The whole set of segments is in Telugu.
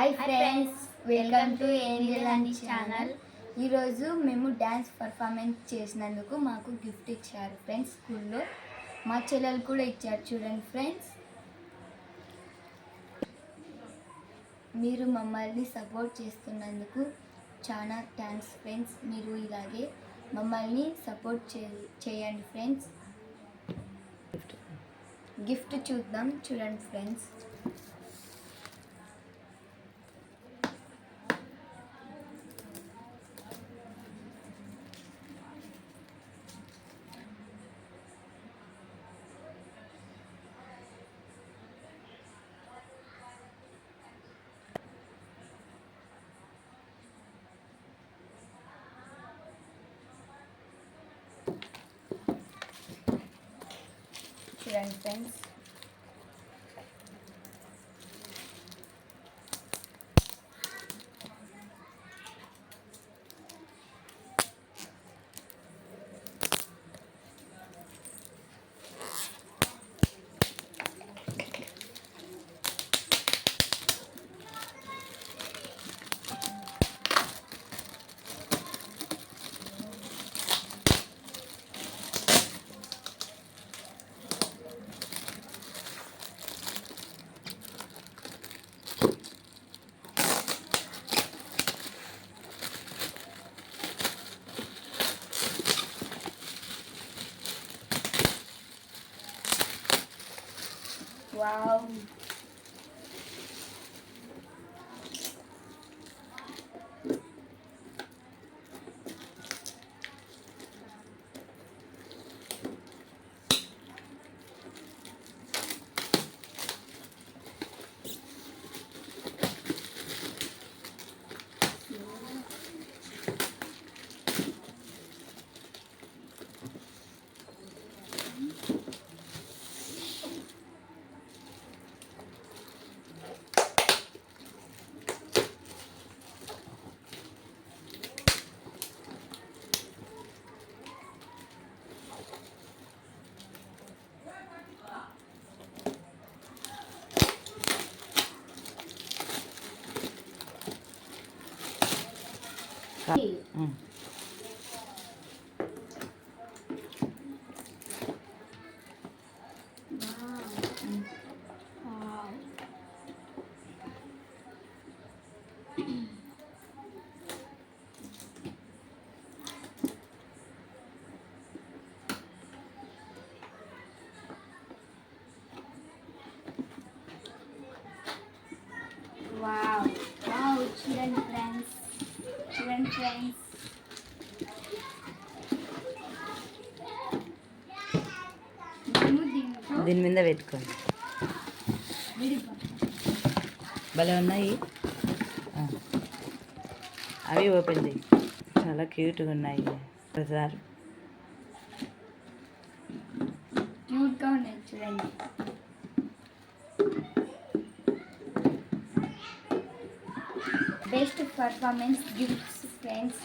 Hi friends welcome to Angel and channel ఈరోజు మేము డ్యాన్స్ పర్ఫార్మెన్స్ చేసినందుకు మాకు గిఫ్ట్ ఇచ్చారు ఫ్రెండ్స్ స్కూల్లో. మా చెల్లెలు కూడా ఇచ్చారు చూడండి ఫ్రెండ్స్ మీరు మమ్మల్ని సపోర్ట్ చేస్తున్నందుకు చాలా థ్యాంక్స్ ఫ్రెండ్స్ మీరు ఇలాగే మమ్మల్ని సపోర్ట్ చే చేయండి ఫ్రెండ్స్ గిఫ్ట్ చూద్దాం చూడండి ఫ్రెండ్స్ చూడండి ఫ్రెండ్స్ 嗯。చూడండి ఫ్రెండ్స్ దీని మీద పెట్టుకోండి. భలే ఉన్నాయి. అవి ఓపెన్ చేయి. చాలా క్యూట్గా ఉన్నాయి. ఒకసారి క్యూట్గా ఉన్నాయి చూడండి. బెస్ట్ పర్ఫార్మెన్స్ గిఫ్ట్స్ ఫ్రెండ్స్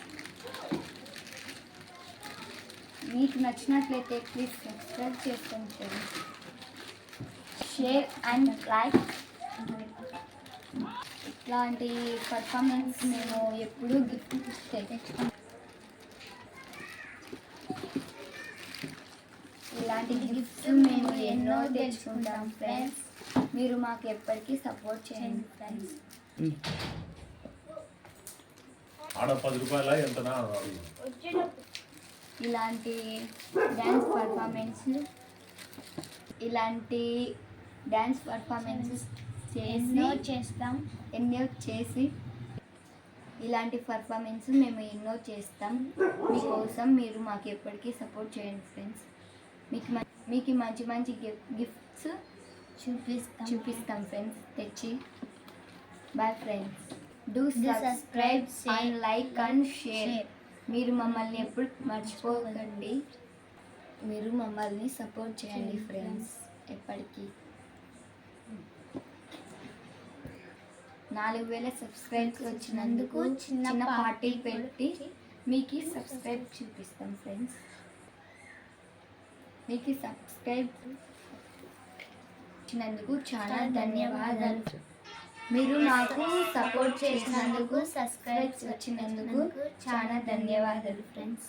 మీకు నచ్చినట్లయితే ప్లీజ్ సబ్స్క్రైబ్ చేసుకోండి ఫ్రెండ్స్ షేర్ అండ్ లైక్ ఇట్లాంటి పర్ఫార్మెన్స్ మేము ఎప్పుడూ గిఫ్ట్ తెచ్చుకుంటాం. ఇలాంటి గిఫ్ట్స్ మేము ఎన్నో తెచ్చుకుంటాం ఫ్రెండ్స్ మీరు మాకు ఎప్పటికీ సపోర్ట్ చేయండి ఫ్రెండ్స్ ఆడ పది రూపాయల ఎంతనా? ఇలాంటి డ్యాన్స్ పర్ఫార్మెన్స్ ఇలాంటి డ్యాన్స్ పర్ఫార్మెన్సెస్ చేసి చేస్తాం. ఎన్నో చేసి ఇలాంటి పర్ఫార్మెన్స్ మేము ఎన్నో చేస్తాం. మీకోసం మీరు మాకు ఎప్పటికీ సపోర్ట్ చేయండి ఫ్రెండ్స్. మీకు మీకు మంచి మంచి గిఫ్ట్స్ చూపిస్తాం. చూపిస్తాం ఫ్రెండ్స్ తెచ్చి. Bye friends. Do subscribe and like and share మీరు మమ్మల్ని ఎప్పుడు మర్చిపోకండి. మీరు మమ్మల్ని సపోర్ట్ చేయండి ఫ్రెండ్స్ ఎప్పటికీ. నాలుగు వేల సబ్స్క్రైబ్స్ వచ్చినందుకు చిన్న పార్టీ పెట్టి మీకు సబ్స్క్రైబ్ చూపిస్తాం ఫ్రెండ్స్ మీకు సబ్స్క్రైబ్ వచ్చినందుకు చాలా ధన్యవాదాలు. మీరు నాకు సపోర్ట్ చేసినందుకు సబ్స్క్రైబ్స్ వచ్చినందుకు చాలా ధన్యవాదాలు ఫ్రెండ్స్.